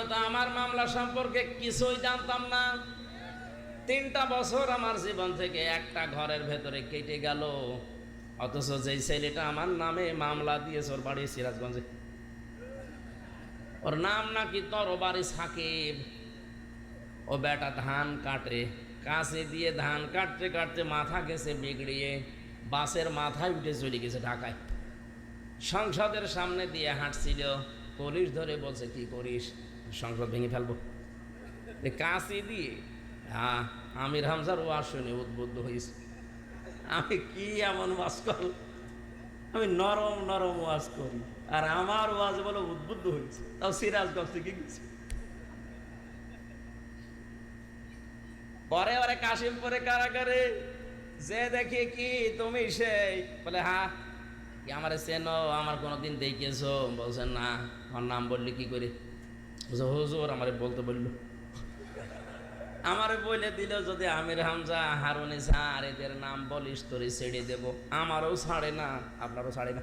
আমিও আমার মামলা সম্পর্কে কিছুই জানতাম না। তিনটা বছর আমার জীবন থেকে একটা ঘরের ভেতরে কেটে গেল। অথচ যেই ছেলেটা আমার নামে মামলা দিয়েছে ওর বাড়ি সিরাজগঞ্জে। ওর নাম নাকি তরবারি সাকিব। ও বেটা ধান কাটে, কাছে দিয়ে ধান কাটতে কাটতে মাথা গেছে বিগড়িয়ে, বাসের মাথায় উঠে চলে গেছে ঢাকায়। সংসদের সামনে দিয়ে হাঁটছিল, পুলিশ ধরে বলছে, কি করিস? সংসদ ভেঙে ফেলব। কাঁচি দিয়ে হ্যাঁ আমির হামজার ওয়াজ শুনে উদ্বুদ্ধ হয়েছে। আমি কি এমন ওয়াজ কর আমি নরম নরম ওয়াজ করি। আর আমার ওয়াজ বলে উদ্বুদ্ধ হয়েছে। তাও সিরাজগঞ্জ থেকে গেছি? পরে ওরে কাশিমপুরে কারাগারে যে দেখি কি তুমি সেই, বলে হ্যাঁ আমার চেনো? আমার কোনোদিন দেখিয়েছো? বলছেন না, আমার নাম বললি কি করে? হুজুর, আমারে বলতে বলল। আমারে বলে দিল, যদি আমির হামজা, হারুন আর এদের নাম বলিস, তোরে ছেড়ে দেব। আমারও ছাড়ে না, আপনারও ছাড়ে না।